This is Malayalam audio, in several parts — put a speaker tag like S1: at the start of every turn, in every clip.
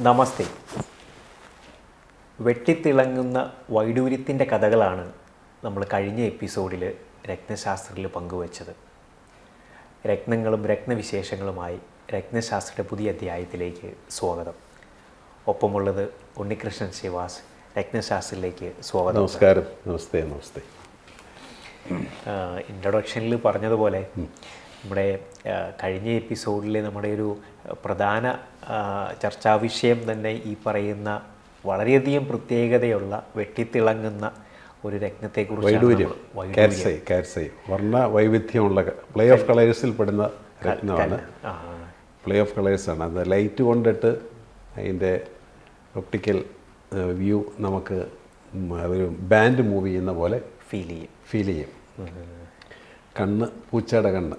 S1: നമസ്തേ. വെട്ടിത്തിളങ്ങുന്ന വൈഡൂര്യത്തിന്റെ കഥകളാണ് നമ്മൾ കഴിഞ്ഞ എപ്പിസോഡിൽ രത്നശാസ്ത്രത്തിൽ പങ്കുവച്ചത്. രത്നങ്ങളും രത്നവിശേഷങ്ങളുമായി രത്നശാസ്ത്രയുടെ പുതിയ അധ്യായത്തിലേക്ക് സ്വാഗതം. ഒപ്പമുള്ളത് ഉണ്ണികൃഷ്ണൻ ശിവാസ് രത്നശാസ്ത്രത്തിലേക്ക് സ്വാഗതം.
S2: നമസ്കാരം. നമസ്തേ നമസ്തേ.
S1: ഇൻട്രൊഡക്ഷനിൽ പറഞ്ഞതുപോലെ നമ്മുടെ കഴിഞ്ഞ എപ്പിസോഡിലെ നമ്മുടെ ഒരു പ്രധാന ചർച്ചാവിഷയം ചർച്ചാ വിഷയം തന്നെ ഈ പറയുന്ന വളരെയധികം പ്രത്യേകതയുള്ള വെട്ടിത്തിളങ്ങുന്ന ഒരു രത്നത്തെക്കുറിച്ച്
S2: വർണ വൈവിധ്യമുള്ള പ്ലേ ഓഫ് കളേഴ്സിൽ പെടുന്ന രത്നമാണ്. പ്ലേ ഓഫ് കളേഴ്സാണ് അത് ലൈറ്റ് കൊണ്ടിട്ട് അതിന്റെ ഒപ്റ്റിക്കൽ വ്യൂ നമുക്ക് ഒരു ബാൻഡ് മൂവ് ചെയ്യുന്ന പോലെ
S1: ഫീൽ ചെയ്യും.
S2: ഫീൽ ചെയ്യും. കണ്ണ് പൂച്ചയുടെ കണ്ണ്.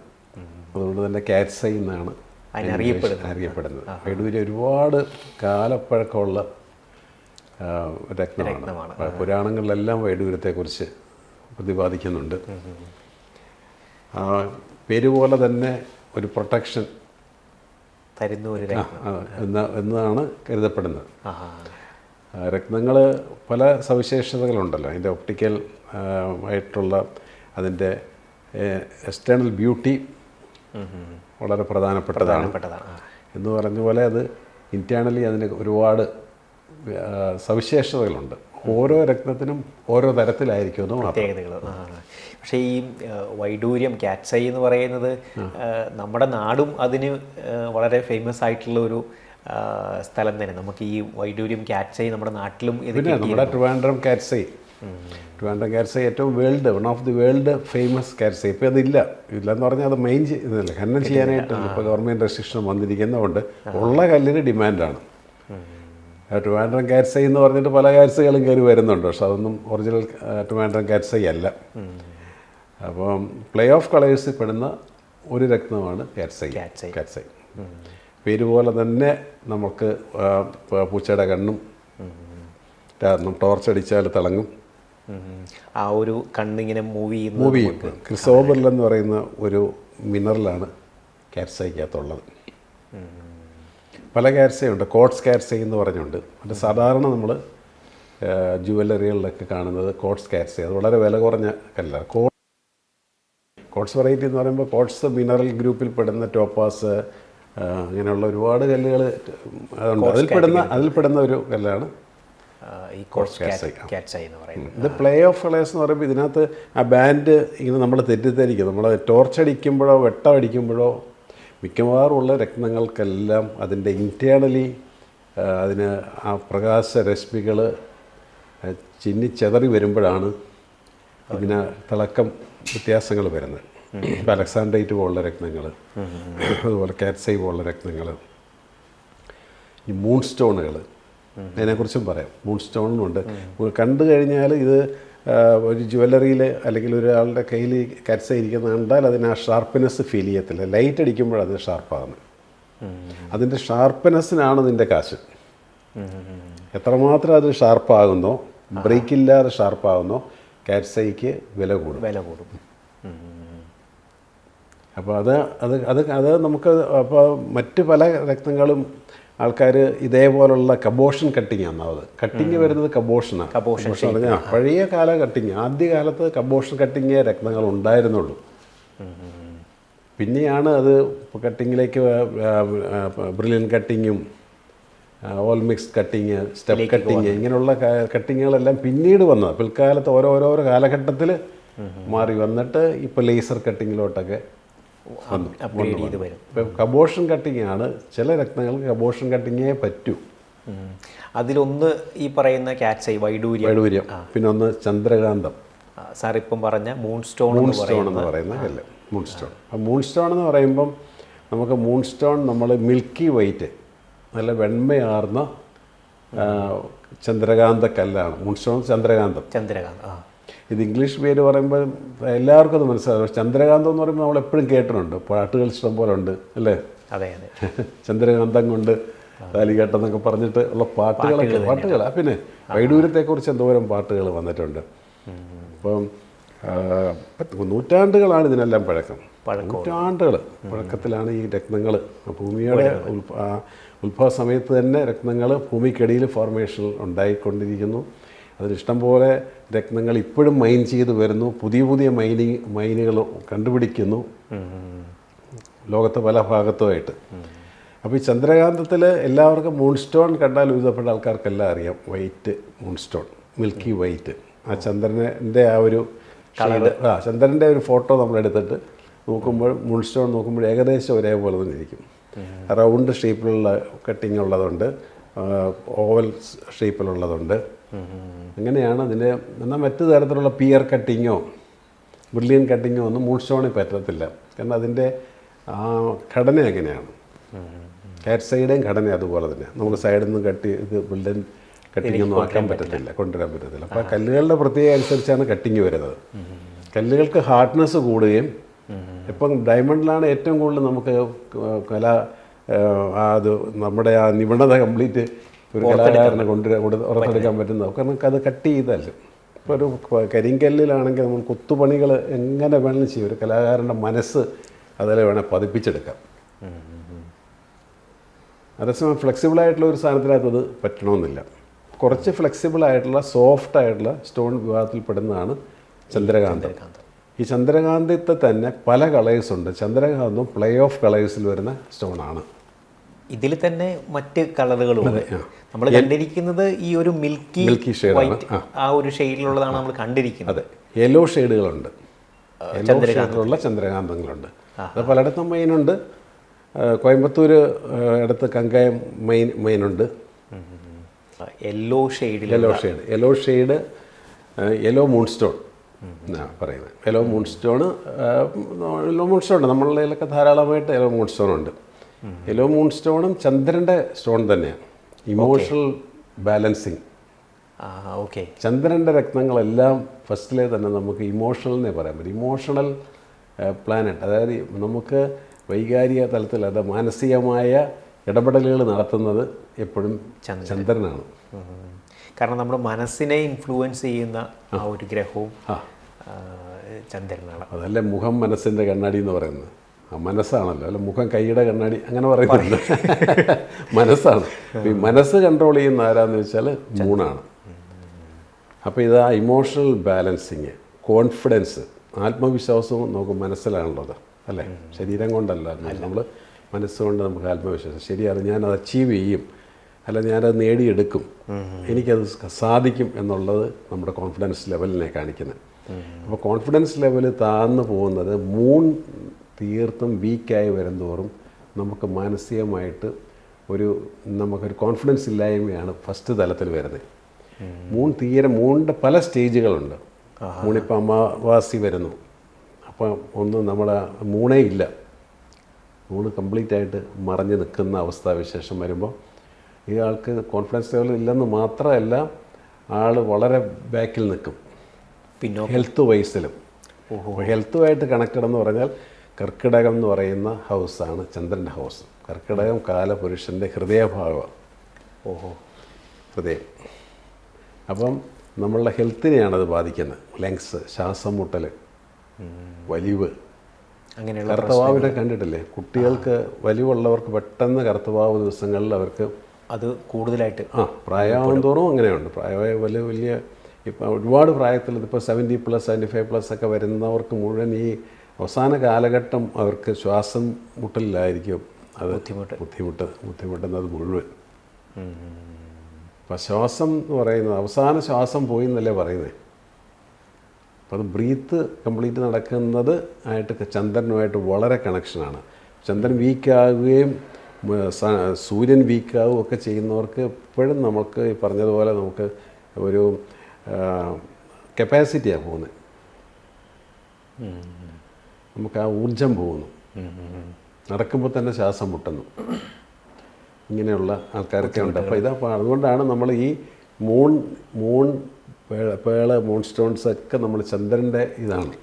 S2: അതുകൊണ്ട് തന്നെ കാറ്റ്സൈ എന്നാണ്
S1: അറിയപ്പെടുന്നത്.
S2: അറിയപ്പെടുന്നത്. വൈഡൂര്യം ഒരുപാട് കാലപ്പഴക്കമുള്ള രക്തമാണ് രത്നമാണ്. പുരാണങ്ങളിലെല്ലാം വൈഡൂര്യത്തെക്കുറിച്ച് പ്രതിപാദിക്കുന്നുണ്ട്. പേരുപോലെ പേര് പോലെ തന്നെ ഒരു പ്രൊട്ടക്ഷൻ. എന്നാണ് കരുതപ്പെടുന്നത്. രത്നങ്ങൾ പല സവിശേഷതകളുണ്ടല്ലോ. അതിന്റെ ഒപ്റ്റിക്കൽ ആയിട്ടുള്ള അതിന്റെ എക്സ്റ്റേണൽ ബ്യൂട്ടി വളരെ പ്രധാനപ്പെട്ടതാണ്. എന്ന് പറഞ്ഞ പോലെ അത് ഇന്റേണലി അതിന് ഒരുപാട് സവിശേഷതകളുണ്ട്. ഓരോ രക്തത്തിനും ഓരോ തരത്തിലായിരിക്കും അത്
S1: പ്രത്യേകതകൾ പക്ഷേ ഈ വൈഡൂര്യം കാറ്റ്സൈ എന്ന് പറയുന്നത് നമ്മുടെ നാടും അതിന് വളരെ ഫേമസ് ആയിട്ടുള്ള ഒരു സ്ഥലം തന്നെ. നമുക്ക് ഈ വൈഡൂര്യം കാറ്റ്സൈ നമ്മുടെ നാട്ടിലും ഇത്
S2: നമ്മുടെ Trivandrum cat's eye Trivandrum cat's eye ഏറ്റവും world one of the world famous cat's eye ഇപ്പോൾ അതില്ല. ഇല്ലെന്ന് പറഞ്ഞാൽ അത് മെയിൻ ഇതല്ല ഖനനം ചെയ്യാനായിട്ട് ഇപ്പോൾ ഗവൺമെന്റ് റെസ്ട്രിക്ഷൻ വന്നിരിക്കുന്നതുകൊണ്ട് ഉള്ള കല്ലിന് ഡിമാൻഡാണ് ട്രിവാൻഡ്രം കാറ്റ്സൈ എന്ന് പറഞ്ഞിട്ട് പല കാർസുകളും കയറി വരുന്നുണ്ട്. പക്ഷെ അതൊന്നും ഒറിജിനൽ ട്രിവാൻഡ്രം കാറ്റ്സൈ അല്ല. അപ്പം പ്ലേ ഓഫ് കളേഴ്സിൽ പെടുന്ന ഒരു രക്തമാണ് കാറ്റ്സൈ. കാറ്റ്സൈ പേര് പോലെ തന്നെ നമുക്ക് പൂച്ചയുടെ കണ്ണും ടോർച്ച് അടിച്ചാൽ തിളങ്ങും.
S1: ആ ഒരു കണ്ണിങ്ങനെ മൂവ് ചെയ്യുന്ന
S2: മൂവ് ചെയ്യും. എന്ന് പറയുന്ന ഒരു മിനറലാണ് കാറ്റ്സൈക്കകത്തുള്ളത് പല കാറ്റ്സൈ ഉണ്ട് കോട്സ് കാറ്റ്സൈ എന്ന് പറഞ്ഞുണ്ട്. അത് സാധാരണ നമ്മൾ ജുവല്ലറികളിലൊക്കെ കാണുന്നത് കോട്സ് കാറ്റ്സൈ അത് വളരെ വില കുറഞ്ഞ കല്ലാണ്. കോ കോട്സ് വെറൈറ്റി എന്ന് പറയുമ്പോൾ കോട്സ് മിനറൽ ഗ്രൂപ്പിൽ പെടുന്ന ടോപ്പാസ് അങ്ങനെയുള്ള ഒരുപാട് കല്ലുകൾ അതിൽപ്പെടുന്ന അതിൽ പെടുന്ന അതിൽ പെടുന്ന ഒരു കല്ലാണ്
S1: ഈ കോഴ്സ് കാറ്റ്സൈ എന്ന് പറയുന്നത്.
S2: ഇത് പ്ലേ ഓഫ് ഫ്ലേഴ്സ് എന്ന് പറയുമ്പോൾ ഇതിനകത്ത് ആ ബാൻഡ് ഇങ്ങനെ നമ്മൾ തെറ്റിദ്ധരിക്കും. നമ്മൾ ടോർച്ച് അടിക്കുമ്പോഴോ വെട്ടം അടിക്കുമ്പോഴോ മിക്കവാറും ഉള്ള രത്നങ്ങൾക്കെല്ലാം അതിന്റെ ഇന്റേർണലി അതിന് ആ പ്രകാശ രശ്മികൾ ചിന്നി ചെതറി വരുമ്പോഴാണ് ഇതിന് തിളക്കം വ്യത്യാസങ്ങൾ വരുന്നത്. ഇപ്പോൾ അലക്സാൻഡ്രൈറ്റ് പോലുള്ള രത്നങ്ങൾ അതുപോലെ കാറ്റ്സൈ പോലുള്ള രത്നങ്ങൾ ഈ മൂൺ സ്റ്റോണുകൾ അതിനെക്കുറിച്ചും പറയാം. മൂൺ സ്റ്റോണുണ്ട് കണ്ടു കഴിഞ്ഞാൽ ഇത് ഒരു ജ്വല്ലറിയിൽ അല്ലെങ്കിൽ ഒരാളുടെ കയ്യിൽ ഇരിക്കുന്ന കണ്ടാൽ അതിന് ആ ഷാർപ്പ്നെസ് ഫീൽ ചെയ്യത്തില്ല. ലൈറ്റ് അടിക്കുമ്പോൾ അത് ഷാർപ്പാകുന്നത് അതിന്റെ ഷാർപ്പ്നെസ്സിനാണ് നിന്റെ കാശ്. എത്രമാത്രം അത് ഷാർപ്പാകുന്നോ ബ്രേക്ക് ഇല്ലാതെ ഷാർപ്പാകുന്നോ കാറ്റ്സൈക്ക് വില കൂടും.
S1: വില കൂടും.
S2: അപ്പോൾ അത് അത് അത് അത് നമുക്ക് അപ്പോൾ മറ്റ് പല രക്തങ്ങളും ആൾക്കാർ ഇതേപോലുള്ള കബോഷൻ കട്ടിങ് ഒന്നാമത് കട്ടിങ് വരുന്നത് കബോഷനാണ് കബോഷൻ പറഞ്ഞാൽ പഴയ കാല കട്ടിങ് ആദ്യകാലത്ത് കബോഷൻ കട്ടിങ് രക്തങ്ങൾ ഉണ്ടായിരുന്നുള്ളൂ. പിന്നെയാണ് അത് കട്ടിങ്ങിലേക്ക് brilliant കട്ടിങ്ങും all mix cutting step cutting ഇങ്ങനെയുള്ള കട്ടിങ്ങുകളെല്ലാം പിന്നീട് വന്നത്. പിൽക്കാലത്ത് ഓരോരോ കാലഘട്ടത്തിൽ മാറി വന്നിട്ട് ഇപ്പോൾ ലേസർ കട്ടിങ്ങിലോട്ടൊക്കെ
S1: അപ്ഗ്രേഡ് ചെയ്ത് വരും.
S2: ഇപ്പം കബോഷൻ കട്ടിങ് ആണ് ചില രക്തങ്ങൾക്ക് കബോഷൻ കട്ടിങ്ങേ പറ്റൂ.
S1: അതിലൊന്ന് ഈ പറയുന്ന കാറ്റ്സൈ വൈഡൂര്യം.
S2: വൈഡൂര്യം. പിന്നെ ഒന്ന് ചന്ദ്രകാന്തം.
S1: സാർ ഇപ്പം പറഞ്ഞ മൂൺ സ്റ്റോൺ
S2: മൂൺ
S1: എന്ന്
S2: സ്റ്റോൺ
S1: പറയുന്ന
S2: എന്ന് പറയുന്ന കല്ല്. മൂൺ സ്റ്റോൺ അപ്പം മൂൺ സ്റ്റോൺ എന്ന് പറയുമ്പം നമുക്ക് മൂൺ സ്റ്റോൺ നമ്മൾ മിൽക്കി വൈറ്റ് നല്ല വെണ്മയാർന്ന ചന്ദ്രകാന്ത കല്ലാണ്. മൂൺ സ്റ്റോൺ ചന്ദ്രകാന്തം
S1: ചന്ദ്രകാന്ത്
S2: ഇത് ഇംഗ്ലീഷ് പേര് പറയുമ്പോൾ എല്ലാവർക്കും അത് മനസ്സിലാവും പക്ഷെ ചന്ദ്രകാന്തം എന്ന് പറയുമ്പോൾ നമ്മൾ എപ്പോഴും കേട്ടിട്ടുണ്ട്. പാട്ടുകൾ ഇഷ്ടം പോലെ ഉണ്ട് അല്ലേ?
S1: അതെ അതെ.
S2: ചന്ദ്രകാന്തം കൊണ്ട് താലികെട്ടെന്നൊക്കെ പറഞ്ഞിട്ട് ഉള്ള പാട്ടുകളൊക്കെ പാട്ടുകൾ പിന്നെ വൈഡൂരത്തെക്കുറിച്ച് എന്തോരം പാട്ടുകൾ വന്നിട്ടുണ്ട്. അപ്പം നൂറ്റാണ്ടുകളാണ് ഇതിനെല്ലാം പഴക്കം. നൂറ്റാണ്ടുകൾ പഴക്കത്തിലാണ് ഈ രത്നങ്ങൾ ഭൂമിയുടെ ഉത്ഭവ സമയത്ത് തന്നെ രത്നങ്ങൾ ഭൂമിക്കടിയിൽ ഫോർമേഷൻ ഉണ്ടായിക്കൊണ്ടിരിക്കുന്നു. അതിലിഷ്ടം പോലെ രത്നങ്ങൾ ഇപ്പോഴും മൈൻ ചെയ്ത് വരുന്നു. പുതിയ പുതിയ മൈനിങ് മൈനുകൾ കണ്ടുപിടിക്കുന്നു. ലോകത്തെ പല ഭാഗത്തുമായിട്ട്. അപ്പോൾ ഈ ചന്ദ്രകാന്തത്തിൽ എല്ലാവർക്കും മൂൺസ്റ്റോൺ കണ്ടാൽ വിധപ്പെട്ട ആൾക്കാർക്കെല്ലാം അറിയാം. വൈറ്റ് മൂൺസ്റ്റോൺ മിൽക്കി വൈറ്റ് ആ ചന്ദ്രന്റെ ആ ഒരു ആ ചന്ദ്രന്റെ ഒരു ഫോട്ടോ നമ്മളെടുത്തിട്ട് നോക്കുമ്പോൾ മൂൺസ്റ്റോൺ നോക്കുമ്പോൾ ഏകദേശം ഒരേപോലെ തന്നെ ഇരിക്കും. റൗണ്ട് ഷേപ്പിലുള്ള കട്ടിങ് ഉള്ളതുണ്ട്. ഓവൽ ഷേപ്പിലുള്ളതുണ്ട് അങ്ങനെയാണ് അതിന്റെ എന്നാൽ മറ്റു തരത്തിലുള്ള പിയർ കട്ടിങ്ങോ ബ്രില്യൻ കട്ടിങ്ങോ ഒന്നും മൂൾസ്റ്റോണിൽ പറ്റത്തില്ല. കാരണം അതിന്റെ ആ ഘടന എങ്ങനെയാണ്? കാറ്റ് സൈഡേയും ഘടന അതുപോലെ തന്നെ. നമുക്ക് സൈഡിൽ നിന്ന് കട്ടി ഇത് ബ്രില്യൻ കട്ടിങ് ഒന്നും ആക്കാൻ പറ്റത്തില്ല കൊണ്ടുവരാൻ പറ്റത്തില്ല. അപ്പോൾ കല്ലുകളുടെ പ്രത്യേക അനുസരിച്ചാണ് കട്ടിങ് വരുന്നത്. കല്ലുകൾക്ക് ഹാർഡ്നെസ് കൂടുകയും ഇപ്പം ഡയമണ്ടിലാണ് ഏറ്റവും കൂടുതൽ നമുക്ക് കല അത് നമ്മുടെ ആ നിപുണത കംപ്ലീറ്റ് ഒരു കലാകാരനെ കൊണ്ട് പുറത്തെടുക്കാൻ പറ്റുന്ന കാരണം അത് കട്ട് ചെയ്തല്ല ഇപ്പോൾ ഒരു കരിങ്കല്ലിലാണെങ്കിൽ നമ്മൾ കൊത്തുപണികൾ എങ്ങനെ വേണമെങ്കിലും ചെയ്യും. ഒരു കലാകാരന്റെ മനസ്സ് അതിൽ വേണേൽ പതിപ്പിച്ചെടുക്കാം. അതേസമയം ഫ്ലെക്സിബിൾ ആയിട്ടുള്ള ഒരു സാധനത്തിനകത്ത് അത് പറ്റണമെന്നില്ല. കുറച്ച് ഫ്ലെക്സിബിൾ ആയിട്ടുള്ള സോഫ്റ്റ് ആയിട്ടുള്ള സ്റ്റോൺ വിഭാഗത്തിൽപ്പെടുന്നതാണ് ചന്ദ്രകാന്തം. ഈ ചന്ദ്രകാന്തത്തെ തന്നെ പല കളേഴ്സ് ഉണ്ട്. ചന്ദ്രകാന്തം പ്ലേ ഓഫ് കളേഴ്സിൽ വരുന്ന സ്റ്റോണാണ്
S1: ഇതിൽ തന്നെ മറ്റ് കളറുകളും നമ്മൾ കണ്ടിരിക്കുന്നത് ഈ ഒരു മിൽക്കി
S2: മിൽക്കി ഷെയ്ഡ്
S1: വൈറ്റ് ആ. ഒരു ഷെയ്ഡിലുള്ളതാണ് നമ്മൾ കണ്ടിരിക്കുന്നത്.
S2: യെല്ലോ ഷെയ്ഡുകളുണ്ട് യെല്ലോ ഷെയ്ഡിലുള്ള ചന്ദ്രകാന്തങ്ങളുണ്ട്. അത് പലയിടത്തും മെയിനുണ്ട് കോയമ്പത്തൂർ അടുത്ത് കങ്കായം മെയിൻ മെയിനുണ്ട്
S1: യെല്ലോ ഷെയ്ഡിൽ
S2: yellow shade yellow shade yellow moon stone എന്നാണ് പറയുന്നത്. Yellow moon stone yellow moon stone നമ്മളുടെ കയ്യിലൊക്കെ ധാരാളമായിട്ട് യെല്ലോ മൂൺ സ്റ്റോൺ ഉണ്ട്. യെല്ലോ മൂൺ സ്റ്റോണും ചന്ദ്രന്റെ സ്റ്റോൺ തന്നെയാണ് ഇമോഷണൽ ബാലൻസിങ്
S1: ഓക്കെ
S2: ചന്ദ്രന്റെ രത്നങ്ങളെല്ലാം ഫസ്റ്റിലെ തന്നെ നമുക്ക് ഇമോഷണൽ എന്നേ പറയാൻ പറ്റും. ഇമോഷണൽ പ്ലാനറ്റ് അതായത് നമുക്ക് വൈകാരിക തലത്തിൽ അത് മാനസികമായ ഇടപെടലുകൾ നടത്തുന്നത് എപ്പോഴും ചന്ദ്രനാണ്.
S1: കാരണം നമ്മുടെ മനസ്സിനെ ഇൻഫ്ലുവൻസ് ചെയ്യുന്ന ആ ഒരു ഗ്രഹവും ചന്ദ്രനാണ്.
S2: അതല്ലേ മുഖം മനസ്സിന്റെ കണ്ണാടി എന്ന് പറയുന്നത്. മനസ്സാണല്ലോ. അല്ല മുഖം കൈയുടെ കണ്ണാടി അങ്ങനെ പറയുന്നുണ്ട്. മനസ്സാണ്. ഈ മനസ്സ് കൺട്രോൾ ചെയ്യുന്ന ആരാന്ന് വെച്ചാൽ മൂണാണ്. അപ്പോൾ ഇത് ആ ഇമോഷണൽ ബാലൻസിങ് കോൺഫിഡൻസ് ആത്മവിശ്വാസവും നമുക്ക് മനസ്സിലാണുള്ളത്. അല്ലേ? ശരീരം കൊണ്ടല്ല. നമ്മൾ മനസ്സുകൊണ്ട് നമുക്ക് ആത്മവിശ്വാസം. ശരിയാണ് ഞാനത് അച്ചീവ് ചെയ്യും. അല്ല ഞാനത് നേടിയെടുക്കും. എനിക്കത് സാധിക്കും എന്നുള്ളത് നമ്മുടെ കോൺഫിഡൻസ് ലെവലിനെ കാണിക്കുന്നത്. അപ്പോൾ കോൺഫിഡൻസ് ലെവൽ താഴ്ന്നു പോകുന്നത് മൂൺ തീർത്തും വീക്കായി വരുന്തോറും നമുക്ക് മാനസികമായിട്ട് ഒരു നമുക്കൊരു കോൺഫിഡൻസ് ഇല്ലായ്മയാണ് ഫസ്റ്റ് തലത്തിൽ വരുന്നത്. മൂൺ തീരെ മൂണിന്റെ പല സ്റ്റേജുകളുണ്ട് മൂണിപ്പോൾ അമാവാസി വരുന്നു. അപ്പം ഒന്നും നമ്മൾ മൂണേ ഇല്ല. മൂണ് കംപ്ലീറ്റ് ആയിട്ട് മറഞ്ഞ് നിൽക്കുന്ന അവസ്ഥാവിശേഷം വരുമ്പോൾ ഈ ആൾക്ക് കോൺഫിഡൻസ് ലെവൽ ഇല്ലെന്ന് മാത്രമല്ല ആൾ വളരെ ബാക്കിൽ നിൽക്കും.
S1: പിന്നെ
S2: ഹെൽത്ത് വൈസിലും ഹെൽത്തുമായിട്ട് കണക്റ്റഡ് എന്ന് പറഞ്ഞാൽ കർക്കിടകം എന്ന് പറയുന്ന ഹൗസാണ് ചന്ദ്രന്റെ ഹൗസ്. കർക്കിടകം കാലപുരുഷന്റെ ഹൃദയഭാഗമാണ്
S1: ഓഹോ
S2: ഹൃദയം. അപ്പം നമ്മളുടെ ഹെൽത്തിനെയാണ് അത് ബാധിക്കുന്നത്. ലങ്സ് ശ്വാസം മുട്ടൽ വലിവ്.
S1: അങ്ങനെയുള്ള
S2: കറുത്തവാവിനെ കണ്ടിട്ടില്ലേ? കുട്ടികൾക്ക് വലിവുള്ളവർക്ക് പെട്ടെന്ന് കറുത്തവാവ് ദിവസങ്ങളിൽ അവർക്ക്
S1: അത് കൂടുതലായിട്ട്
S2: ആ പ്രായമാകും തോറും അങ്ങനെയുണ്ട്. പ്രായമായ വലിയ വലിയ ഇപ്പം ഒരുപാട് പ്രായത്തിൽ ഇതിപ്പോൾ seventy plus seventy five plus ഒക്കെ വരുന്നവർക്ക് മുഴുവൻ ഈ അവസാന കാലഘട്ടം അവർക്ക് ശ്വാസം മുട്ടലിലായിരിക്കും അത്
S1: ബുദ്ധിമുട്ട്.
S2: ബുദ്ധിമുട്ട് ബുദ്ധിമുട്ടുന്നത് മുഴുവൻ. അപ്പം ശ്വാസം എന്ന് പറയുന്നത് അവസാന ശ്വാസം പോയി എന്നല്ലേ പറയുന്നത് അപ്പം അത് ബ്രീത്ത് കംപ്ലീറ്റ് നടക്കുന്നത് ആയിട്ട് ചന്ദ്രനുമായിട്ട് വളരെ കണക്ഷനാണ്. ചന്ദ്രൻ വീക്കാകുകയും സൂര്യൻ വീക്കാവുകയും ഒക്കെ ചെയ്യുന്നവർക്ക് എപ്പോഴും നമുക്ക് ഈ പറഞ്ഞതുപോലെ നമുക്ക് ഒരു കപ്പാസിറ്റിയാണ് പോകുന്നത്. നമുക്ക് ആ ഊർജം പോകുന്നു. നടക്കുമ്പോൾ തന്നെ ശ്വാസം മുട്ടുന്നു. ഇങ്ങനെയുള്ള ആൾക്കാരൊക്കെ ഉണ്ട്. അപ്പോൾ ഇതാ അതുകൊണ്ടാണ് നമ്മൾ ഈ മൂൺ മൂൺ പേള മൂൺ സ്റ്റോൺസ് ഒക്കെ നമ്മൾ ചന്ദ്രന്റെ ഇതാണ്.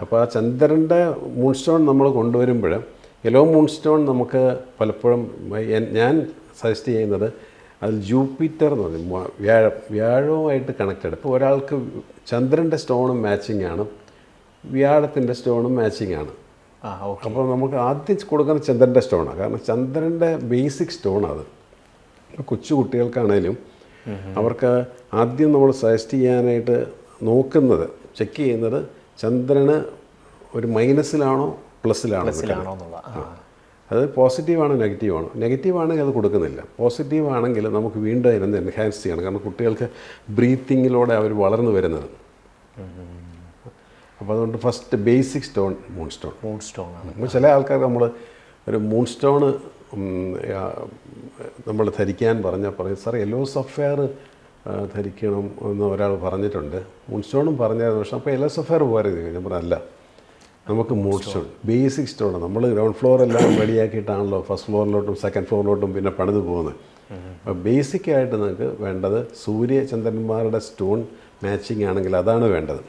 S2: അപ്പോൾ ആ ചന്ദ്രന്റെ മൂൺ സ്റ്റോൺ നമ്മൾ കൊണ്ടുവരുമ്പോൾ യെല്ലോ മൂൺ സ്റ്റോൺ നമുക്ക് പലപ്പോഴും ഞാൻ സജസ്റ്റ് ചെയ്യുന്നത് അതിൽ ജൂപ്പിറ്റർ എന്ന് പറയും. വ്യാഴം വ്യാഴവുമായിട്ട് കണക്റ്റഡ് ഇപ്പോൾ ഒരാൾക്ക് ചന്ദ്രന്റെ സ്റ്റോണും മാച്ചിങ് ആണ്. വ്യാഴത്തിന്റെ സ്റ്റോണും മാച്ചിങ് ആണ്. അപ്പോൾ നമുക്ക് ആദ്യം കൊടുക്കുന്ന ചന്ദ്രന്റെ സ്റ്റോണാണ് കാരണം ചന്ദ്രന്റെ ബേസിക് സ്റ്റോണാണ് അത്. കൊച്ചു കുട്ടികൾക്കാണേലും അവർക്ക് ആദ്യം നമ്മൾ സജസ്റ്റ് ചെയ്യാനായിട്ട് നോക്കുന്നത് ചെക്ക് ചെയ്യുന്നത് ചന്ദ്രന് ഒരു മൈനസിലാണോ പ്ലസ്സിലാണോ. അത് പോസിറ്റീവാണോ നെഗറ്റീവാണോ നെഗറ്റീവ് ആണെങ്കിൽ അത് കൊടുക്കുന്നില്ല. പോസിറ്റീവ് ആണെങ്കിൽ നമുക്ക് വീണ്ടും അതിനെന്ത് എൻഹാൻസ് ചെയ്യണം. കാരണം കുട്ടികൾക്ക് ബ്രീത്തിങ്ങിലൂടെ അവർ വളർന്നു വരുന്നത്. അപ്പോൾ അതുകൊണ്ട് first basic stone moon stone
S1: moon stone ആണ്.
S2: അപ്പോൾ ചില ആൾക്കാർ നമ്മൾ ഒരു മൂൺ സ്റ്റോണ് നമ്മൾ ധരിക്കാൻ പറഞ്ഞാൽ പറയും സാർ യെല്ലോ സഫയർ ധരിക്കണം എന്ന് ഒരാൾ പറഞ്ഞിട്ടുണ്ട്. മൂൺ സ്റ്റോണും പറഞ്ഞായിരുന്നു പക്ഷേ അപ്പോൾ യെല്ലോ സഫയർ പോരെ ഞാൻ പറഞ്ഞല്ല നമുക്ക് മൂൺ സ്റ്റോൺ ബേസിക് സ്റ്റോൺ നമ്മൾ ഗ്രൗണ്ട് ഫ്ലോർ എല്ലാം റെഡിയാക്കിയിട്ടാണല്ലോ ഫസ്റ്റ് ഫ്ലോറിലോട്ടും സെക്കൻഡ് ഫ്ലോറിലോട്ടും പിന്നെ പണിത് പോകുന്നത്. അപ്പോൾ ബേസിക്കായിട്ട് നിങ്ങൾക്ക് വേണ്ടത് സൂര്യചന്ദ്രന്മാരുടെ സ്റ്റോൺ മാച്ചിങ് ആണെങ്കിൽ അതാണ് വേണ്ടത്.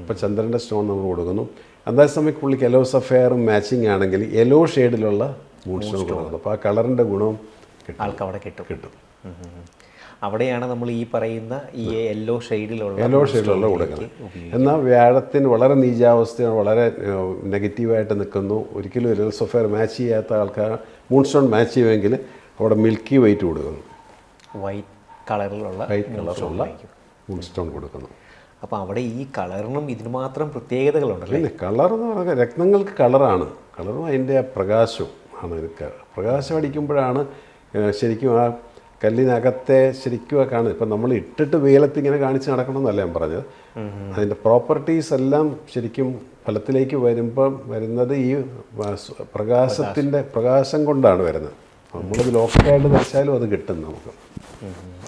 S2: ഇപ്പോൾ ചന്ദ്രന്റെ സ്റ്റോൺ നമ്മൾ കൊടുക്കുന്നു. അതേസമയം പുള്ളിക്ക് യെല്ലോ സഫയറും മാച്ചിങ് ആണെങ്കിൽ യെല്ലോ ഷെയ്ഡിലുള്ള മൂൺ സ്റ്റോൺ കൊടുക്കുന്നു. അപ്പോൾ ആ കളറിന്റെ ഗുണവും കിട്ടും.
S1: ആൾക്ക് അവിടെ കിട്ടും.
S2: കിട്ടും.
S1: അവിടെയാണ് നമ്മൾ ഈ പറയുന്ന ഈ യെല്ലോ ഷെയ്ഡിലുള്ള
S2: യെല്ലോ ഷെയ്ഡിലുള്ള കൊടുക്കുന്നത്. എന്നാൽ വ്യാഴത്തിന് വളരെ നീചാവസ്ഥയാണ് വളരെ നെഗറ്റീവായിട്ട് നിൽക്കുന്നു. ഒരിക്കലും ഒരു സഫയർ മാച്ച് ചെയ്യാത്ത ആൾക്കാർ മൂൺ സ്റ്റോൺ മാച്ച് ചെയ്യുമെങ്കിൽ അവിടെ മിൽക്കി വൈറ്റ് കൊടുക്കുന്നു.
S1: വൈറ്റ് കളറിലുള്ള
S2: വൈറ്റ് കളറിലുള്ള മൂൺ സ്റ്റോൺ കൊടുക്കുന്നു.
S1: അപ്പോൾ അവിടെ ഈ കളറിനും ഇതിന് മാത്രം പ്രത്യേകതകളുണ്ടല്ലേ?
S2: കളർ എന്ന് പറഞ്ഞാൽ രത്നങ്ങൾക്ക് കളറാണ്. കളറും അതിന്റെ ആ പ്രകാശവും ആണ് എനിക്ക് പ്രകാശം അടിക്കുമ്പോഴാണ് ശരിക്കും ആ കല്ലിനകത്തെ ശരിക്കും ആ കാണുന്നത്. ഇപ്പം നമ്മൾ ഇട്ടിട്ട് വെയിലത്ത് ഇങ്ങനെ കാണിച്ച് നടക്കണമെന്നല്ല ഞാൻ പറഞ്ഞത്. അതിന്റെ പ്രോപ്പർട്ടീസ് എല്ലാം ശരിക്കും ഫലത്തിലേക്ക് വരുമ്പം വരുന്നത് ഈ പ്രകാശത്തിന്റെ പ്രകാശം. കൊണ്ടാണ് വരുന്നത്. നമ്മളത് ലോക്കലായിട്ട് വെച്ചാലും അത് കിട്ടും നമുക്ക്.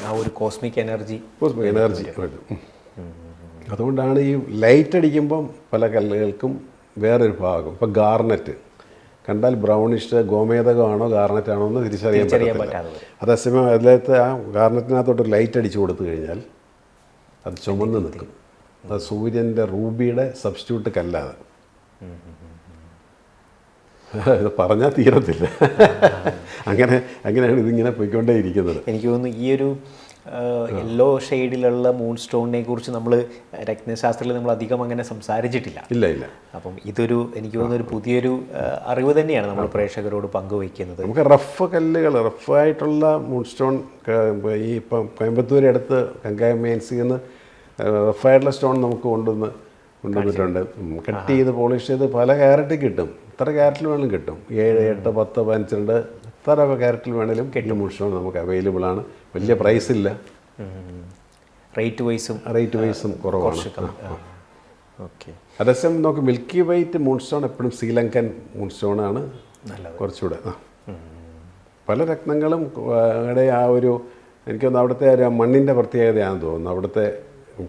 S1: ആ ഒരു കോസ്മിക് എനർജി കോസ്മിക്
S2: എനർജി വരും അതുകൊണ്ടാണ് ഈ ലൈറ്റ് അടിക്കുമ്പം പല കല്ലുകൾക്കും വേറൊരു ഭാഗം. ഇപ്പോൾ ഗാർണറ്റ് കണ്ടാൽ ബ്രൗണിഷ് ഗോമേതകമാണോ ഗാർണറ്റ് ആണോ എന്ന് തിരിച്ചറിയാൻ
S1: പറ്റില്ല
S2: അതേസമയം അതിലത്തെ ആ ഗാർണറ്റിനകത്തോട്ട് ലൈറ്റ് അടിച്ചു കൊടുത്തു കഴിഞ്ഞാൽ അത് ചുമന്ന് നിൽക്കും. അത് സൂര്യന്റെ റൂബിയുടെ സബ്സ്റ്റിറ്റ്യൂട്ട് കല്ലാതെ ഇത് പറഞ്ഞാൽ തീരത്തില്ല. അങ്ങനെ അങ്ങനെയാണ് ഇതിങ്ങനെ പോയിക്കൊണ്ടേ ഇരിക്കുന്നത്
S1: എനിക്ക് തോന്നുന്നു ഈ ഒരു യെല്ലോ ഷെയ്ഡിലുള്ള മൂൺ സ്റ്റോണിനെ കുറിച്ച് നമ്മൾ രത്നശാസ്ത്രത്തിൽ നമ്മൾ അധികം അങ്ങനെ സംസാരിച്ചിട്ടില്ല.
S2: ഇല്ല ഇല്ല.
S1: അപ്പം ഇതൊരു എനിക്ക് തോന്നുന്ന ഒരു പുതിയൊരു അറിവ് തന്നെയാണ് നമ്മൾ പ്രേക്ഷകരോട് പങ്കുവയ്ക്കുന്നത്.
S2: നമുക്ക് റഫ് കല്ലുകൾ റഫായിട്ടുള്ള മൂൺ സ്റ്റോൺ ഈ ഇപ്പം കോയമ്പത്തൂർ അടുത്ത് കങ്കായ മെയിൻസിൽ നിന്ന് റഫായിട്ടുള്ള സ്റ്റോൺ നമുക്ക് കൊണ്ടുവന്ന് കൊണ്ടുവന്നിട്ടുണ്ട്. കട്ട് ചെയ്ത് പോളിഷ് ചെയ്ത് പല ക്യാരറ്റും കിട്ടും. എത്ര ക്യാരറ്റിൽ വേണമെങ്കിലും കിട്ടും. ഏഴ് എട്ട് പത്ത് പതിനഞ്ചുണ്ട് എത്ര ക്യാരറ്റിൽ വേണമെങ്കിലും കെട്ടി. മൂൺ സ്റ്റോൺ നമുക്ക് അവൈലബിൾ ആണ്. വലിയ പ്രൈസ് ഇല്ല.
S1: റേറ്റ് വൈസും
S2: റേറ്റ് വൈസും കുറവാണ്.
S1: ഓക്കെ
S2: അതേസമയം നമുക്ക് മിൽക്കി വൈറ്റ് മൂൺസ്റ്റോൺ എപ്പോഴും ശ്രീലങ്കൻ മൂൺസ്റ്റോൺ ആണ്. കുറച്ചുകൂടെ ആ. പല രത്നങ്ങളും ഇവിടെ ആ ഒരു എനിക്കൊന്ന് അവിടുത്തെ ഒരു മണ്ണിന്റെ പ്രത്യേകതയാണെന്ന് തോന്നുന്നു. അവിടുത്തെ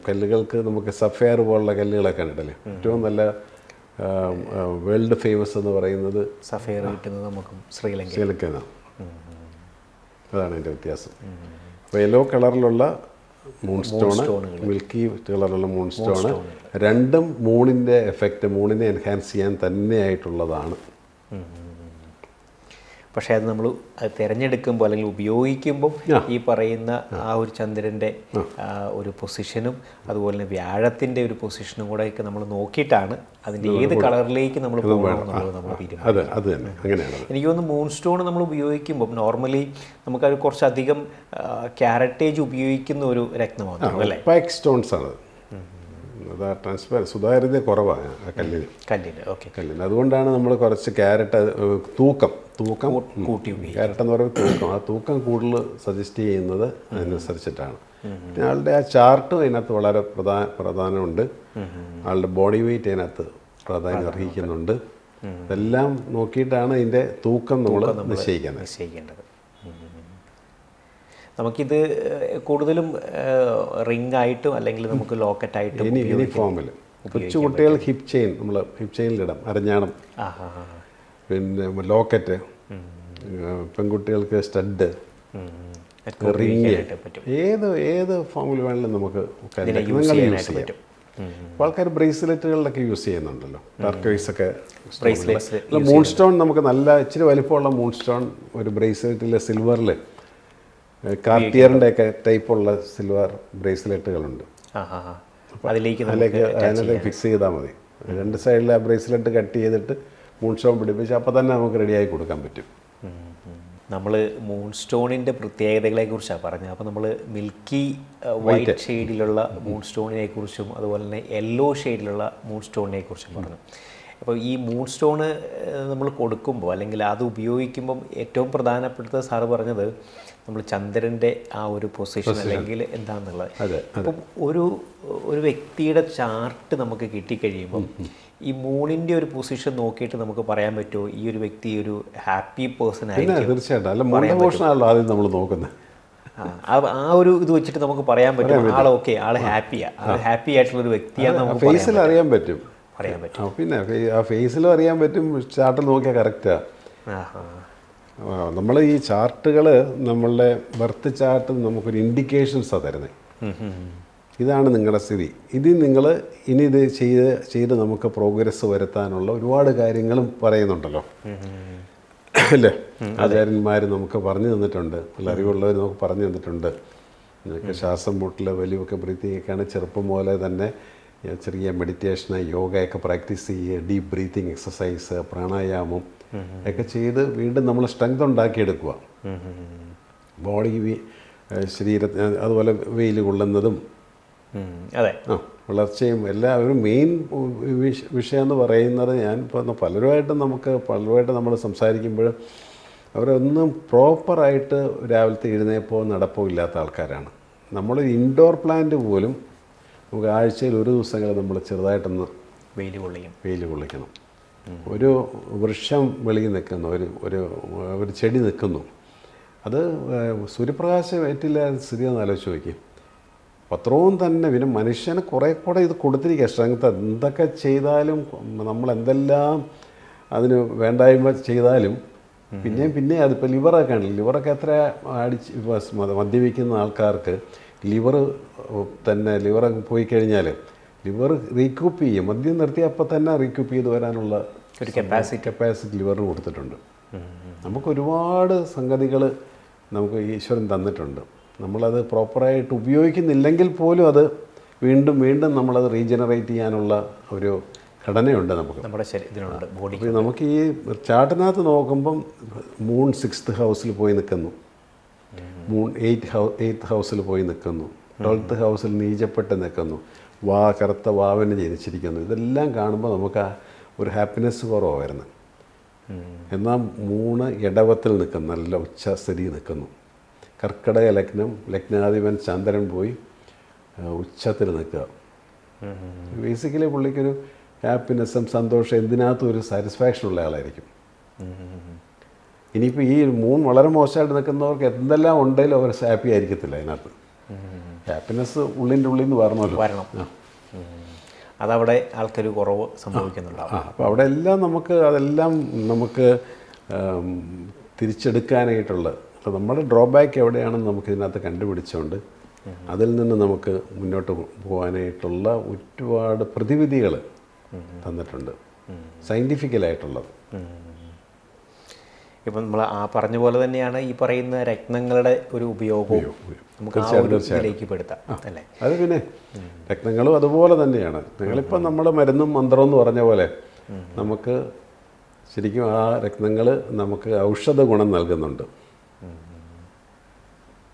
S2: കല്ലുകൾക്ക് നമുക്ക് സഫയർ പോലുള്ള കല്ലുകളൊക്കെ ഉണ്ടല്ലേ ഏറ്റവും നല്ല വേൾഡ് ഫേമസ് എന്ന് പറയുന്നത്
S1: സഫയർ കിട്ടുന്നത് നമുക്ക് ശ്രീലങ്ക
S2: ശ്രീലങ്കനാണ് അതാണ് അതിന്റെ വ്യത്യാസം. അപ്പോൾ യെല്ലോ കളറിലുള്ള മൂൺ സ്റ്റോണ് മിൽക്കി കളറിലുള്ള മൂൺ സ്റ്റോണ് രണ്ടും മൂണിന്റെ എഫക്റ്റ് മൂണിനെ എൻഹാൻസ് ചെയ്യാൻ തന്നെയായിട്ടുള്ളതാണ്.
S1: പക്ഷേ അത് നമ്മൾ തിരഞ്ഞെടുക്കുമ്പോൾ അല്ലെങ്കിൽ ഉപയോഗിക്കുമ്പോൾ ഈ പറയുന്ന ആ. ഒരു ചന്ദ്രന്റെ ഒരു പൊസിഷനും അതുപോലെ തന്നെ വ്യാഴത്തിന്റെ ഒരു പൊസിഷനും കൂടെ ഒക്കെ നമ്മൾ നോക്കിയിട്ടാണ് അതിന്റെ ഏത് കളറിലേക്ക് നമ്മൾ പോകണമെന്നുള്ളത് നമ്മൾ തീരുമാനിക്കും
S2: അത് അത്
S1: എനിക്ക് തോന്നുന്നു മൂൺ സ്റ്റോൺ നമ്മൾ ഉപയോഗിക്കുമ്പോൾ നോർമലി നമുക്കത് കുറച്ചധികം ക്യാരറ്റേജ് ഉപയോഗിക്കുന്ന ഒരു രത്നമാണ് അല്ലേ?
S2: സ്റ്റോൺസ് ആണ് അത് ആ ട്രാൻസ്പെറ സുതാര്യത കുറവാണ് ആ കല്ലിന്.
S1: കല്ലിന് ഓക്കെ.
S2: കല്ലിന്. അതുകൊണ്ടാണ് നമ്മൾ കുറച്ച് ക്യാരറ്റ് തൂക്കം. തൂക്കം?
S1: കൂട്ടി
S2: ക്യാരറ്റ് എന്ന് പറയുമ്പോൾ തൂക്കം. ആ തൂക്കം കൂടുതൽ സജസ്റ്റ് ചെയ്യുന്നത് അതിനനുസരിച്ചിട്ടാണ്. പിന്നെ ആളുടെ ആ ചാർട്ട് അതിനകത്ത് വളരെ പ്രധാന പ്രധാനമുണ്ട് ആളുടെ ബോഡി വെയിറ്റ് അതിനകത്ത് പ്രാധാന്യം അർഹിക്കുന്നുണ്ട്. ഇതെല്ലാം നോക്കിയിട്ടാണ് ഇതിന്റെ തൂക്കം നമ്മൾ നിശ്ചയിക്കുന്നത്.
S1: നിശ്ചയിക്കേണ്ടത്. നമുക്കിത് കൂടുതലും റിംഗ് ആയിട്ടും അല്ലെങ്കിൽ നമുക്ക് ലോക്കറ്റ് ആയിട്ടും
S2: യൂണിഫോമിൽ. കൊച്ചു കുട്ടികൾ ഹിപ്പ് ചെയിൻ നമ്മൾ ഹിപ് ഹിപ്പ് ചെയിനിലിടാം അരഞ്ഞാണം. പിന്നെ ലോക്കറ്റ് പെൺകുട്ടികൾക്ക് സ്റ്റഡ്
S1: റിംഗ്.
S2: ഏത് ഏത് ഫോമിൽ വേണമെങ്കിലും നമുക്ക്
S1: യൂസ്
S2: ചെയ്യാം. ആൾക്കാർ ബ്രേസ്ലെറ്റുകളിലൊക്കെ യൂസ് ചെയ്യുന്നുണ്ടല്ലോ. ടർക്കൈസ് ഒക്കെ മൂൺ സ്റ്റോൺ നമുക്ക് നല്ല ഇച്ചിരി വലിപ്പമുള്ള മൂൺ സ്റ്റോൺ ഒരു ബ്രേസ്ലെറ്റിൽ സിൽവറിൽ കാർട്ടിയറിന്റെ ഒക്കെ ടൈപ്പുള്ള സിൽവർ ബ്രേസ്ലെറ്റുകളുണ്ട്.
S1: അതിലേക്ക്
S2: അതിനകത്ത് ഫിക്സ് ചെയ്താൽ മതി. രണ്ട് സൈഡിൽ ആ ബ്രേസ്ലെറ്റ് കട്ട് ചെയ്തിട്ട് മൂൺ സ്റ്റോൺ പിടിപ്പിച്ച് അപ്പോൾ തന്നെ നമുക്ക് റെഡിയായി കൊടുക്കാൻ പറ്റും.
S1: നമ്മൾ മൂൺ സ്റ്റോണിന്റെ പ്രത്യേകതകളെ കുറിച്ചാണ് പറഞ്ഞത്. അപ്പോൾ നമ്മൾ മിൽക്കി വൈറ്റ് ഷെയ്ഡിലുള്ള മൂൺ സ്റ്റോണിനെ കുറിച്ചും അതുപോലെ തന്നെ യെല്ലോ ഷെയ്ഡിലുള്ള മൂൺ സ്റ്റോണിനെ കുറിച്ചും പറഞ്ഞു. അപ്പോൾ ഈ മൂൺ സ്റ്റോണ് നമ്മൾ കൊടുക്കുമ്പോൾ അല്ലെങ്കിൽ അത് ഉപയോഗിക്കുമ്പം ഏറ്റവും പ്രധാനപ്പെട്ടത് സാറ് പറഞ്ഞത് നമ്മൾ ചന്ദ്രന്റെ ആ ഒരു പൊസിഷൻ അല്ലെങ്കിൽ എന്താണെന്നുള്ളത് അപ്പം ഒരു ഒരു വ്യക്തിയുടെ ചാർട്ട് നമുക്ക് കിട്ടിക്കഴിയുമ്പം ഈ മൂണിന്റെ ഒരു പൊസിഷൻ നോക്കിയിട്ട് നമുക്ക് പറയാൻ പറ്റുമോ? ഈ ഒരു വ്യക്തി ഒരു ഹാപ്പി പേഴ്സൺ ആയിരിക്കും
S2: തീർച്ചയായിട്ടും. അല്ല മൂൺ ആദ്യം നമ്മൾ നോക്കുന്നത്.
S1: ആ, ഒരു ഇത് വെച്ചിട്ട് നമുക്ക് പറയാൻ പറ്റും. ആൾ ഓക്കെ ആൾ ഹാപ്പിയാ ആൾ ഹാപ്പി ആയിട്ടുള്ള ഒരു വ്യക്തിയാണ് നമുക്ക്
S2: ഫേസിൽ അറിയാൻ പറ്റും.
S1: പറയാൻ പറ്റും.
S2: പിന്നെ ആ ഫേസിലും അറിയാൻ പറ്റും ചാർട്ട് നോക്കിയാൽ കറക്റ്റാണ്
S1: ആ.
S2: നമ്മൾ ഈ ചാർട്ടുകൾ നമ്മളുടെ ബർത്ത് ചാർട്ട് നമുക്കൊരു ഇൻഡിക്കേഷൻസാണ് തരുന്നത്. ഇതാണ് നിങ്ങളുടെ സ്ഥിതി. ഇത് നിങ്ങൾ ഇനി ഇത് ചെയ്ത് ചെയ്ത് നമുക്ക് പ്രോഗ്രസ് വരുത്താനുള്ള ഒരുപാട് കാര്യങ്ങളും പറയുന്നുണ്ടല്ലോ. അല്ലേ? ആചാര്യന്മാർ നമുക്ക് പറഞ്ഞു തന്നിട്ടുണ്ട്. അല്ല അറിവുള്ളവർ നമുക്ക് പറഞ്ഞു തന്നിട്ടുണ്ട്. ശ്വാസം മുട്ടൽ വലിയൊക്കെ ബ്രീത്തിങ്ങൊക്കെയാണ് ചെറുപ്പം പോലെ തന്നെ ചെറിയ മെഡിറ്റേഷൻ യോഗയൊക്കെ പ്രാക്ടീസ് ചെയ്യുക ഡീപ്പ് ബ്രീത്തിങ് എക്സസൈസ് പ്രാണായാമം ഒക്കെ ചെയ്ത് വീണ്ടും നമ്മൾ സ്ട്രെങ്ത് ഉണ്ടാക്കിയെടുക്കുക. ബോഡി ശരീര അതുപോലെ വെയിൽ കൊള്ളുന്നതും
S1: അതെ.
S2: ആ വളർച്ചയും എല്ലാവരും ഒരു മെയിൻ വിഷയം എന്ന് പറയുന്നത് ഞാൻ ഇപ്പോൾ പലരുമായിട്ട് നമുക്ക് പലരുമായിട്ട് നമ്മൾ സംസാരിക്കുമ്പോൾ അവരൊന്നും പ്രോപ്പറായിട്ട് രാവിലത്തെ എഴുന്നേപ്പോ നടപ്പോ ഇല്ലാത്ത ആൾക്കാരാണ്. നമ്മളൊരു ഇൻഡോർ പ്ലാന്റ് പോലും നമുക്ക് ആഴ്ചയിൽ ഒരു ദിവസമെങ്കിലും നമ്മൾ ചെറുതായിട്ടൊന്ന്
S1: വെയിൽ കൊള്ളിക്കും.
S2: വെയിൽ കൊള്ളിക്കണം. ഒരു വൃക്ഷം വെളിയിൽ നിൽക്കുന്നു ഒരു ഒരു ഒരു ചെടി നിൽക്കുന്നു. അത് സൂര്യപ്രകാശം ഏറ്റില്ല സ്ഥിതി ഒന്ന് ആലോചിച്ച് നോക്കി പത്രവും തന്നെ പിന്നെ മനുഷ്യന് കുറേ കൂടെ ഇത് കൊടുത്തിരിക്കുക സ്ട്രെങ്ത്. എന്തൊക്കെ ചെയ്താലും നമ്മൾ എന്തെല്ലാം അതിന് വേണ്ടായ്മ ചെയ്താലും പിന്നെയും പിന്നെ അതിപ്പോൾ ലിവറൊക്കെ ആണ് ലിവറൊക്കെ എത്ര അടിച്ച് മദ്യപിക്കുന്ന ആൾക്കാർക്ക് ലിവർ തന്നെ ലിവർ പോയി കഴിഞ്ഞാൽ ലിവർ റീക്യൂപ്പ് ചെയ്യും. മദ്യം നിർത്തി അപ്പം തന്നെ റീക്യൂപ്പ് ചെയ്ത് വരാനുള്ള
S1: ഒരു കപ്പാസിറ്റി
S2: കപ്പാസിറ്റി ലിവറിന് കൊടുത്തിട്ടുണ്ട്. നമുക്ക് ഒരുപാട് സംഗതികൾ നമുക്ക് ഈശ്വരൻ തന്നിട്ടുണ്ട്. നമ്മളത് പ്രോപ്പറായിട്ട് ഉപയോഗിക്കുന്നില്ലെങ്കിൽ പോലും അത് വീണ്ടും വീണ്ടും നമ്മളത് റീജനറേറ്റ് ചെയ്യാനുള്ള ഒരു ഘടനയുണ്ട് നമുക്ക്.
S1: നമ്മുടെ ശരീരത്തിനുണ്ട് ബോഡി
S2: നമുക്ക് ഈ ചാട്ടിനകത്ത് നോക്കുമ്പം മൂൺ സിക്സ്ത് ഹൗസിൽ പോയി നിൽക്കുന്നു മൂൺ എയ്റ്റ് ഹൗ എയ്ത്ത് ഹൗസിൽ പോയി നിൽക്കുന്നു. ട്വൽത്ത് ഹൗസിൽ നീചപ്പെട്ട് നിൽക്കുന്നു. വാ കറുത്ത വാവിന് ജനിച്ചിരിക്കുന്നു. ഇതെല്ലാം കാണുമ്പോൾ നമുക്ക് ഒരു ഹാപ്പിനെസ് കുറവാണ് വരുന്നത്. എന്നാൽ മൂന്ന് ഇടവത്തിൽ നിൽക്കുന്നു. നല്ല ഉച്ചസ്ഥിതി നിൽക്കുന്നു. കർക്കിടക ലഗ്നം ലഗ്നാധിപൻ ചന്ദ്രൻ പോയി ഉച്ചത്തിൽ നിൽക്കുക. ബേസിക്കലി പുള്ളിക്കൊരു ഹാപ്പിനെസ്സും സന്തോഷം എന്തിനകത്തും ഒരു സാറ്റിസ്ഫാക്ഷൻ ഉള്ള ആളായിരിക്കും. ഇനിയിപ്പോൾ ഈ മൂൺ വളരെ മോശമായിട്ട് നിൽക്കുന്നവർക്ക് എന്തെല്ലാം ഉണ്ടെങ്കിലും അവർ ഹാപ്പി ആയിരിക്കത്തില്ല അതിനകത്ത്. ഹാപ്പിനെസ് ഉള്ളിന്റെ ഉള്ളിൽ നിന്ന് വരണമല്ലോ.
S1: വരണം. അതവിടെ ആൾക്കൊരു കുറവ് സംഭവിക്കുന്നുണ്ടാവും.
S2: അപ്പോൾ അവിടെ എല്ലാം നമുക്ക് അതെല്ലാം നമുക്ക് തിരിച്ചെടുക്കാനായിട്ടുള്ള അപ്പോൾ നമ്മുടെ ഡ്രോബാക്ക് എവിടെയാണെന്ന് നമുക്ക് ഇതിനകത്ത് കണ്ടുപിടിച്ചുകൊണ്ട് അതിൽ നിന്ന് നമുക്ക് മുന്നോട്ട് പോകാനായിട്ടുള്ള ഒരുപാട് പ്രതിവിധികൾ തന്നിട്ടുണ്ട്. സയന്റിഫിക്കലായിട്ടുള്ളത്
S1: ഇപ്പം നമ്മൾ ആ പറഞ്ഞ പോലെ തന്നെയാണ് ഈ പറയുന്ന രത്നങ്ങളുടെ ഒരു ഉപയോഗവും നമുക്ക് ആ ഒരു ഇതിലേക്ക് പെടുത്താം അല്ലേ?
S2: അത് പിന്നെ രത്നങ്ങളും അതുപോലെ തന്നെയാണ്. നിങ്ങളിപ്പം നമ്മൾ മരുന്നും മന്ത്രം എന്ന് പറഞ്ഞ പോലെ നമുക്ക് ശരിക്കും ആ രത്നങ്ങൾ നമുക്ക് ഔഷധ ഗുണം നൽകുന്നുണ്ട്.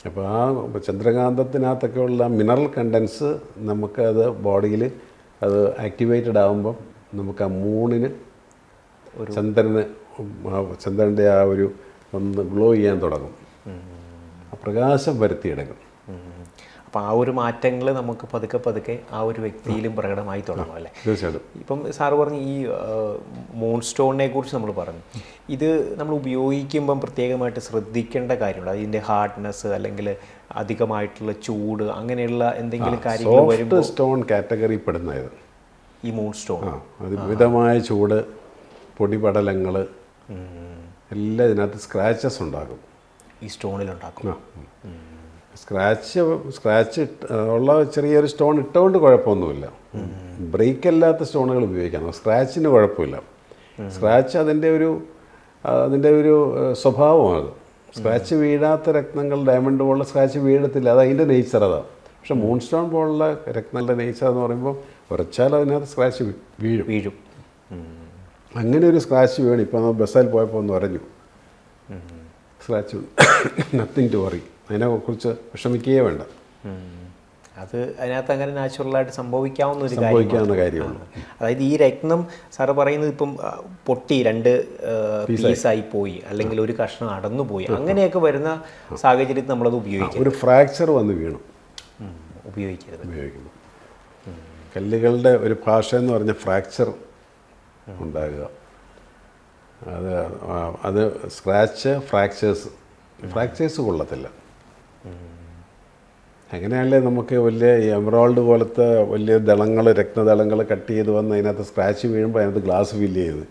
S2: അപ്പോൾ ആ ചന്ദ്രകാന്തത്തിനകത്തൊക്കെ ഉള്ള മിനറൽ കണ്ടൻസ് നമുക്ക് അത് ബോഡിയിൽ അത് ആക്ടിവേറ്റഡ് ആകുമ്പം നമുക്ക് ആ മൂണിന് ചന്ദ്രന് ചന്ദ്രന്റെ ആ ഒരു ഒന്ന് ഗ്ലോ ചെയ്യാൻ തുടങ്ങും. ആ പ്രകാശം വരുത്തിയെടുക്കും.
S1: അപ്പോൾ ആ ഒരു മാറ്റങ്ങൾ നമുക്ക് പതുക്കെ പതുക്കെ ആ ഒരു വ്യക്തിയിലും പ്രകടമായി തുടങ്ങും അല്ലേ?
S2: തീർച്ചയായിട്ടും.
S1: ഇപ്പം സാറ് പറഞ്ഞു ഈ മൂൺ സ്റ്റോണിനെ കുറിച്ച് നമ്മൾ പറഞ്ഞു. ഇത് നമ്മൾ ഉപയോഗിക്കുമ്പം പ്രത്യേകമായിട്ട് ശ്രദ്ധിക്കേണ്ട കാര്യമുണ്ട്. അതിന്റെ ഹാർഡ്നെസ് അല്ലെങ്കിൽ അധികമായിട്ടുള്ള ചൂട് അങ്ങനെയുള്ള എന്തെങ്കിലും കാര്യങ്ങൾ വരുമ്പോൾ
S2: സ്റ്റോൺ കാറ്റഗറി പെടുന്നത്
S1: ഈ മൂൺ സ്റ്റോൺ
S2: അത് മിതമായ ചൂട് പൊടിപടലങ്ങൾ എല്ലാം ഇതിനകത്ത് സ്ക്രാച്ചസ് ഉണ്ടാകും
S1: ഈ സ്റ്റോണിലുണ്ടാക്കും
S2: സ്ക്രാച്ച് സ്ക്രാച്ച് ഇട്ട് ഉള്ള ചെറിയൊരു സ്റ്റോൺ ഇട്ടുകൊണ്ട് കുഴപ്പമൊന്നുമില്ല. ബ്രേക്ക് അല്ലാത്ത സ്റ്റോണുകൾ ഉപയോഗിക്കാം. സ്ക്രാച്ചിന് കുഴപ്പമില്ല. സ്ക്രാച്ച് അതിന്റെ ഒരു അതിന്റെ ഒരു സ്വഭാവമാണ് സ്ക്രാച്ച് വീഴാത്ത രക്തങ്ങൾ ഡയമണ്ട് പോലുള്ള സ്ക്രാച്ച് വീഴത്തില്ല. അത് അതിന്റെ നേച്ചർ അതാണ് പക്ഷേ മൂൺ സ്റ്റോൺ പോലുള്ള രത്നങ്ങളുടെ നേച്ചർ എന്ന് പറയുമ്പോൾ ഉറച്ചാൽ അതിനകത്ത് സ്ക്രാച്ച് വീഴും.
S1: വീഴും.
S2: അങ്ങനെ ഒരു സ്ക്രാച്ച് വീണ്. ഇപ്പോൾ നമ്മൾ ബസ്സിൽ പോയപ്പോൾ ഒന്ന് ഉറഞ്ഞു. സ്ക്രാച്ച് നത്തിങ് ടു വറി അതിനെ അതിനെക്കുറിച്ച് വിഷമിക്കുകയേ വേണ്ട.
S1: അത് അതിനകത്ത് അങ്ങനെ നാച്ചുറലായിട്ട് സംഭവിക്കാവുന്ന ഒരു
S2: സംഭവിക്കാവുന്ന
S1: കാര്യമാണ്. അതായത് ഈ രത്നം സാറ് പറയുന്നത് ഇപ്പം പൊട്ടി രണ്ട് പീസായി പോയി. അല്ലെങ്കിൽ ഒരു കഷ്ണം അടന്നു പോയി അങ്ങനെയൊക്കെ വരുന്ന സാഹചര്യത്തിൽ നമ്മളത് ഉപയോഗിക്കും
S2: ഒരു ഫ്രാക്ചർ വന്ന് വീണു.
S1: ഉപയോഗിക്കരുത്.
S2: ഉപയോഗിക്കുന്നു. കല്ലുകളുടെ ഒരു ഭാഷ എന്ന് പറഞ്ഞ ഫ്രാക്ചർ ഉണ്ടാകുക. അത് അത് സ്ക്രാച്ച് ഫ്രാക്ചേഴ്സ് ഫ്രാക്ചേഴ്സ് കൊള്ളത്തില്ല. അങ്ങനെയല്ലേ നമുക്ക് വലിയ എമറോൾഡ് പോലത്തെ വലിയ ദളങ്ങൾ രക്തദളങ്ങൾ കട്ട് ചെയ്ത് വന്ന് അതിനകത്ത് സ്ക്രാച്ച് വീഴുമ്പോൾ അതിനകത്ത് ഗ്ലാസ് ഫില്ല് ചെയ്ത്.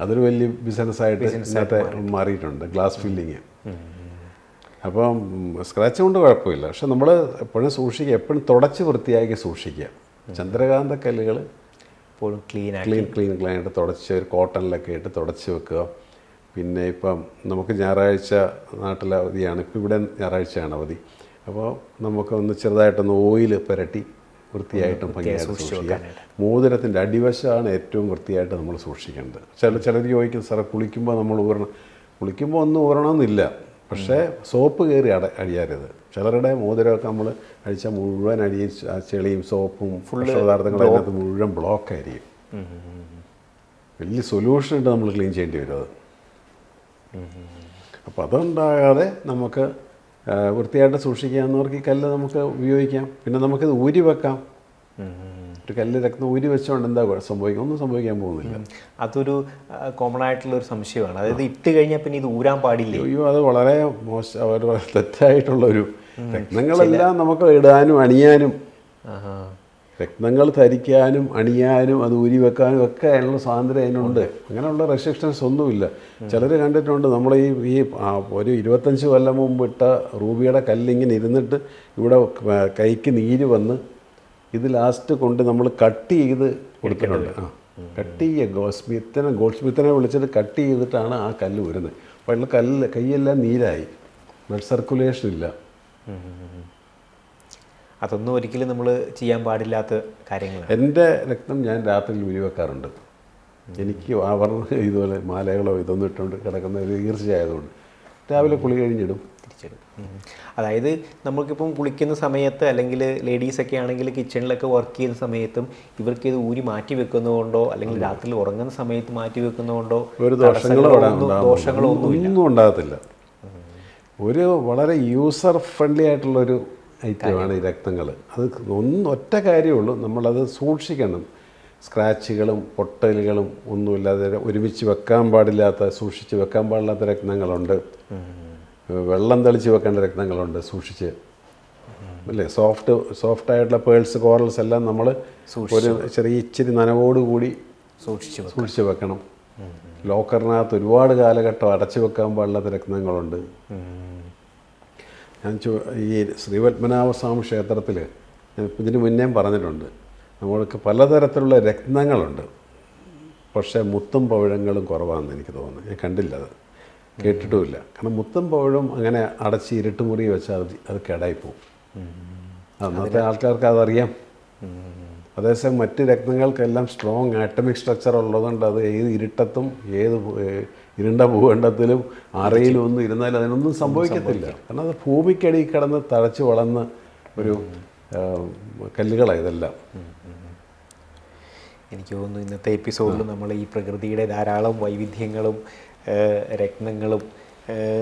S2: അതൊരു വലിയ ബിസിനസ്സായിട്ട് ഇന്നത്തെ മാറിയിട്ടുണ്ട് ഗ്ലാസ് ഫില്ലിങ് അപ്പം സ്ക്രാച്ച് കൊണ്ട് കുഴപ്പമില്ല. പക്ഷെ നമ്മൾ എപ്പോഴും സൂക്ഷിക്കുക എപ്പോഴും തുടച്ച് വൃത്തിയാക്കി സൂക്ഷിക്കുക. ചന്ദ്രകാന്ത കല്ലുകൾ
S1: എപ്പോഴും ക്ലീൻ ക്ലീൻ
S2: ക്ലീൻ ക്ലീൻ ആയിട്ട് തുടച്ച് ഒരു കോട്ടണിലൊക്കെ ഇട്ട് തുടച്ച് വെക്കുക. പിന്നെ ഇപ്പം നമുക്ക് ഞായറാഴ്ച നാട്ടിൽ അവധിയാണ്. ഇപ്പം ഇവിടെ ഞായറാഴ്ചയാണ് അവധി. അപ്പോൾ നമുക്കൊന്ന് ചെറുതായിട്ടൊന്ന് ഓയിൽ പുരട്ടി വൃത്തിയായിട്ടും ഭംഗിയായിട്ട് സൂക്ഷിക്കുക. മോതിരത്തിന്റെ അടിവശമാണ് ഏറ്റവും വൃത്തിയായിട്ട് നമ്മൾ സൂക്ഷിക്കേണ്ടത്. ചില ചിലർ ചോദിക്കും സാറേ കുളിക്കുമ്പോൾ നമ്മൾ ഊരണം കുളിക്കുമ്പോൾ ഒന്നും ഊരണമെന്നില്ല. പക്ഷേ സോപ്പ് കയറി അട അഴിയരുത് ചിലരുടെ മോതിരമൊക്കെ നമ്മൾ അഴിച്ചാൽ മുഴുവൻ അഴിയും ചെളിയും സോപ്പും ഫുൾ പദാർത്ഥങ്ങളും അതിനകത്ത് മുഴുവൻ ബ്ലോക്ക് ആയിരിക്കും. വലിയ സൊല്യൂഷൻ ഉണ്ട് നമ്മൾ ക്ലീൻ ചെയ്യേണ്ടി വരും അത്. അപ്പോൾ അതുണ്ടാകാതെ നമുക്ക് വൃത്തിയായിട്ട് സൂക്ഷിക്കാവുന്നവർക്ക് ഈ കല്ല് നമുക്ക് ഉപയോഗിക്കാം. പിന്നെ നമുക്കിത് ഊരി വെക്കാം. ഒരു കല്ല് രക്തം ഊരി വെച്ചുകൊണ്ട് എന്താ സംഭവിക്കും? ഒന്നും സംഭവിക്കാൻ പോകുന്നില്ല.
S1: അതൊരു കോമൺ ആയിട്ടുള്ള ഒരു സംശയമാണ്. അതായത് ഇട്ട് കഴിഞ്ഞാൽ പിന്നെ ഇത് ഊരാൻ പാടില്ല?
S2: അയ്യോ അത് വളരെ മോശം ഒരു തെറ്റായിട്ടുള്ള ഒരു രത്നങ്ങളെല്ലാം നമുക്ക് ഇടാനും അണിയാനും. രത്നങ്ങൾ ധരിക്കാനും അണിയാനും അത് ഊരി വെക്കാനും ഒക്കെ അതിനുള്ള സ്വാതന്ത്ര്യം അതിനുണ്ട്. അങ്ങനെയുള്ള റെസ്ട്രിക്ഷൻസ് ഒന്നുമില്ല. ചിലർ കണ്ടിട്ടുണ്ട് നമ്മൾ ഈ ഈ ഒരു ഇരുപത്തഞ്ച് കൊല്ലം മുമ്പ് ഇട്ട റൂബിയുടെ കല്ലിങ്ങനെ ഇരുന്നിട്ട് ഇവിടെ കൈക്ക് നീര് വന്ന് ഇത് ലാസ്റ്റ് കൊണ്ട് നമ്മൾ കട്ട് ചെയ്ത് കൊടുക്കുന്നുണ്ട് ആ. കട്ട് ചെയ്യുക ഗോൾഡ് സ്മിത്തിനെ ഗോൾഡ് സ്മിത്തിനെ വിളിച്ചിട്ട് കട്ട് ചെയ്തിട്ടാണ് ആ കല്ല് വരുന്നത് അപ്പോൾ അതിൽ കല്ല് കൈയെല്ലാം നീരായി. ബ്ലഡ് സർക്കുലേഷൻ ഇല്ല.
S1: അതൊന്നും ഒരിക്കലും നമ്മൾ ചെയ്യാൻ പാടില്ലാത്ത കാര്യങ്ങളാണ്.
S2: എന്റെ രക്തം ഞാൻ രാത്രിയിൽ ഉരി വെക്കാറുണ്ട്. എനിക്ക് അവർ ഇതുപോലെ മാലകളോ ഇതൊന്നും ഇട്ടുകൊണ്ട് കിടക്കുന്ന ഒരു ഈർച്ചയായതുകൊണ്ട് രാവിലെ കുളി കഴിഞ്ഞിടും.
S1: തിരിച്ചിടും. അതായത് നമുക്കിപ്പം കുളിക്കുന്ന സമയത്ത് അല്ലെങ്കിൽ ലേഡീസൊക്കെ ആണെങ്കിൽ കിച്ചണിലൊക്കെ വർക്ക് ചെയ്യുന്ന സമയത്തും ഇവർക്ക് ഇത് ഊരി മാറ്റി വെക്കുന്നതുകൊണ്ടോ അല്ലെങ്കിൽ രാത്രിയിൽ ഉറങ്ങുന്ന സമയത്ത് മാറ്റി വെക്കുന്നതുകൊണ്ടോ
S2: ഒരു ദോഷങ്ങളോ.
S1: ദോഷങ്ങളോ
S2: ഒന്നും ഉണ്ടാകത്തില്ല. ഒരു വളരെ യൂസർ ഫ്രണ്ട്ലി ആയിട്ടുള്ളൊരു ഐറ്റമാണ് ഈ രക്തങ്ങൾ അത് ഒന്ന് ഒറ്റ കാര്യമുള്ളൂ. നമ്മളത് സൂക്ഷിക്കണം. സ്ക്രാച്ചുകളും പൊട്ടലുകളും ഒന്നുമില്ലാതെ ഒരുമിച്ച് വെക്കാൻ പാടില്ലാത്ത സൂക്ഷിച്ച് വെക്കാൻ പാടില്ലാത്ത രക്തങ്ങളുണ്ട്. വെള്ളം തെളിച്ച് വെക്കേണ്ട രക്തങ്ങളുണ്ട് സൂക്ഷിച്ച്. അല്ലേ? സോഫ്റ്റ് സോഫ്റ്റ് ആയിട്ടുള്ള പേൾസ് കോറൽസ് എല്ലാം നമ്മൾ ഒരു ചെറിയ ഇച്ചിരി നനവോടുകൂടി
S1: സൂക്ഷിച്ച്.
S2: സൂക്ഷിച്ച് വെക്കണം. ലോക്കറിനകത്ത് ഒരുപാട് കാലഘട്ടം അടച്ചു വെക്കാൻ പാടില്ലാത്ത രത്നങ്ങളുണ്ട്. ഞാൻ ചോ ഈ ശ്രീപത്മനാഭസ്വാമി ക്ഷേത്രത്തിൽ ഇതിന് മുന്നേം പറഞ്ഞിട്ടുണ്ട്. നമ്മൾക്ക് പലതരത്തിലുള്ള രത്നങ്ങളുണ്ട്. പക്ഷേ മുത്തും പവിഴങ്ങളും കുറവാണെന്ന് എനിക്ക് തോന്നുന്നു. ഞാൻ കണ്ടില്ല അത്. കേട്ടിട്ടുമില്ല. കാരണം മുത്തും പവിഴും അങ്ങനെ അടച്ച് ഇരുട്ടുമുറി വെച്ചാൽ അത് അത് കേടായിപ്പോവും അന്നത്തെ ആൾക്കാർക്ക് അതറിയാം. അതേസമയം മറ്റ് രത്നങ്ങൾക്കെല്ലാം സ്ട്രോങ് ആറ്റമിക് സ്ട്രക്ചർ ഉള്ളതുകൊണ്ട് അത് ഏത് ഇരുട്ടത്തും ഏത് ഇരുണ്ട ഭൂഖണ്ഡത്തിലും അറയിലും ഒന്നും ഇരുന്നാലും അതിനൊന്നും സംഭവിക്കത്തില്ല. കാരണം അത് ഭൂമിക്കടിയിൽ കിടന്ന് തഴച്ച് വളർന്ന ഒരു കല്ലുകളാണ് ഇതെല്ലാം.
S1: എനിക്ക് തോന്നുന്നു ഇന്നത്തെ എപ്പിസോഡിൽ നമ്മൾ ഈ പ്രകൃതിയുടെ ധാരാളം വൈവിധ്യങ്ങളും രത്നങ്ങളും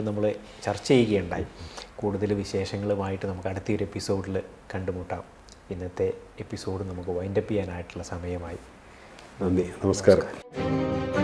S1: നമ്മൾ ചർച്ച ചെയ്യുകയുണ്ടായി. കൂടുതൽ വിശേഷങ്ങളുമായിട്ട് നമുക്ക് അടുത്തൊരു എപ്പിസോഡിൽ കണ്ടുമുട്ടാം. ഇന്നത്തെ എപ്പിസോഡ് നമുക്ക് വൈൻഡപ്പ് ചെയ്യാനായിട്ടുള്ള സമയമായി.
S2: നന്ദി. നമസ്കാരം.